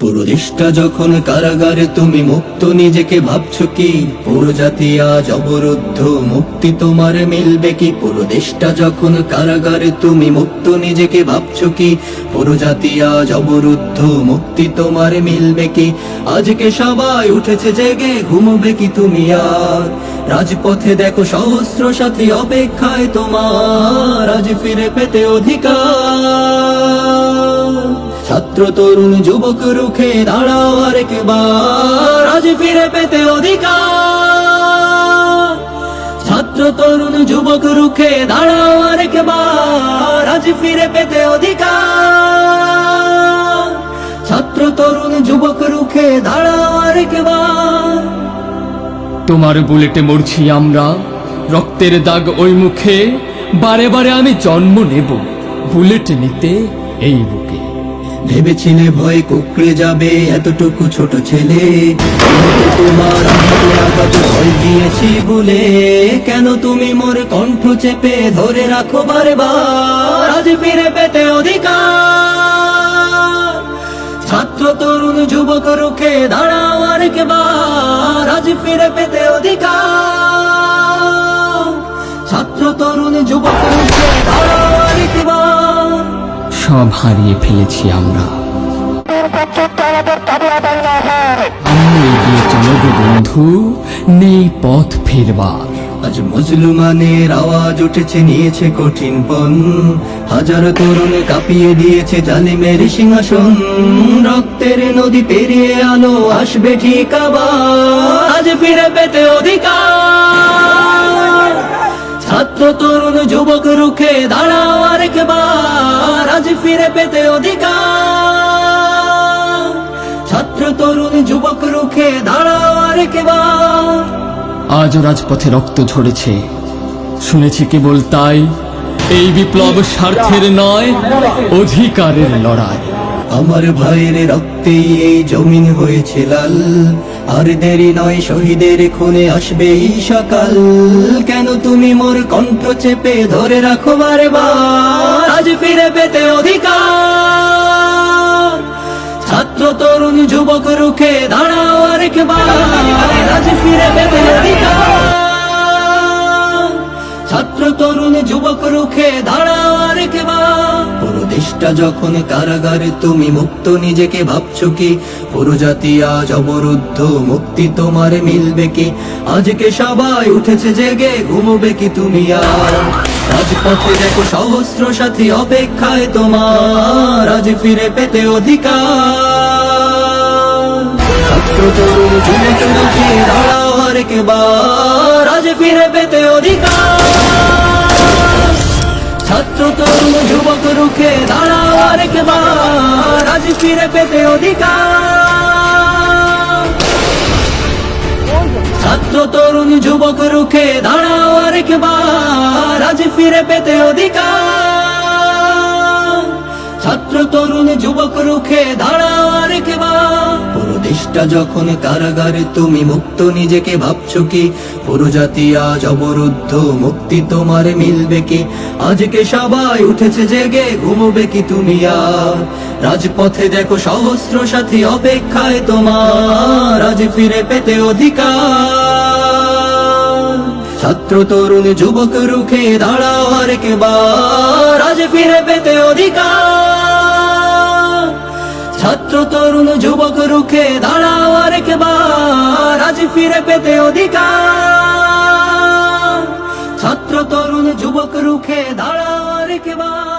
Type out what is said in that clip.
পুরো যখন কারাগারে তুমি মুক্ত, নিজেকে ভাবছ কি? পুরো জাতি আজ অবরুদ্ধ, মুক্তি তোমার মিলবে কি? পুরো দেশটা যখন কারাগারে তুমি মুক্ত, নিজেকে ভাবছ কি? পুরো জাতি আজ অবরুদ্ধ, মুক্তি তোমার মিলবে কি? আজকে সবাই উঠেছে জেগে, ঘুমবে কি তুমি আর? রাজপথে দেখো সহস্র সাথী অপেক্ষায় তোমার, আজ ফিরে পেতে অধিকার। ছাত্র তরুণ যুবক রুখে দাঁড়াও আরেকবার আজ ফিরে পেতে অধিকার। ছাত্র তরুণ যুবক রুখে দাঁড়াও আরেকবার আজ ফিরে পেতে অধিকার। ছাত্র তরুণ যুবক রুখে দাঁড়াও আরেকবার তোমার বুলেটে মরছি আমরা। রক্তের দাগ ওই মুখে। বারে বারে আমি জন্ম নেব। বুলেট নিতে এই বুকে ভেবেছিলে ভয় কুকড়ে যাবে এতটুকু ছোট ছেলে। তোমার ভয় দিয়েছি বলে। কেন তুমি মোর কণ্ঠ চেপে ধরে রাখো বারে বার আজ ফিরে পেতে অধিকার। ছাত্র, তরুণ, যুবক, রুখে দাঁড়াও আরেকবার আজ ফিরে পেতে অধিকার। ছাত্র, তরুণ, যুবক রুখে সব হারিয়ে ফেলেছি আমরা। বন্ধু, নেই পথ ফেরবার। আজ মুসলমানের আওয়াজ উঠেছে, নিয়েছে কঠিন পণ। হাজার তরুণ কাঁপিয়ে দিয়েছে জালিমের সিংহাসন। রক্তের নদী পেরিয়ে আলো, আসবে ঠিক আবার। আজ ফিরে পেতে অধিকার। ছাত্র তরুণ যুবক রুখে দাঁড়াও আরেকবার। আজ ফিরে পেতে অধিকার। ছাত্র তরুণ যুবক রুখে দাঁড়াও আরেকবার। আজ রাজপথে রক্ত ঝরেছে। শুনেছি কেবল তাই। এই বিপ্লব স্বার্থের নয়, অধিকারের লড়াই। আমার ভাইয়ের রক্তে এই জমিন হয়েছে লাল। আর দেরি নয়, শহীদের খুনে আসবে সকাল। কেন তুমি মোর কণ্ঠ চেপে ধরে রাখো বারে বার আজ ফিরে পেতে অধিকার। ছাত্র, তরুণ, যুবক, রুখে দাঁড়াও আরেকবার। আজ ফিরে পেতে অধিকার। ছাত্র, তরুণ, যুবক, রুখে দাঁড়াও দেশটা যখন কারাগারে তুমি মুক্ত, নিজেকে ভাবছ কি? পুরো জাতি আজ অবরুদ্ধ, মুক্তি তোমার মিলবে কি? আজকে সবাই উঠেছে জেগে, ঘুমবে কি তুমি আর? রাজপথে দেখো সহস্র সাথী অপেক্ষায় তোমার, আজ ফিরে পেতে অধিকার। ছাত্র তরুণ যুবক রুখে দাঁড়াও আজ ফিরে পেতে অধিকার। ছাত্র তরুণ যুবক রুখে দাঁড়াও আরেকবার। আজ ফিরে পেতে অধিকার। ছাত্র তরুণ যুবক রুখে দাঁড়াও আরেকবার। আজ ফিরে পেতে অধিকার। ছাত্র তরুণ যুবক রুখে দাঁড়াও আরেকবার। দেশটা যখন কারাগারে তুমি মুক্ত, নিজেকে ভাবছ কি? পুরো জাতি আজ অবরুদ্ধ, মুক্তি তোমার মিলবে কি? আজকে সবাই উঠেছে জেগে, ঘুমবে কি তুমি আর? রাজপথে দেখো সহস্র সাথী অপেক্ষায় তোমার, আজ ফিরে পেতে অধিকার। ছাত্র, তরুণ, যুবক, রুখে দাঁড়াও আরেকবার আজ ফিরে পেতে অধিকার। ছাত্র তরুণ যুবক রুখে দাঁড়াও আরেকবার, আজ ফিরে পেতে অধিকার। ছাত্র তরুণ যুবক রুখে দাঁড়াও আরেকবার।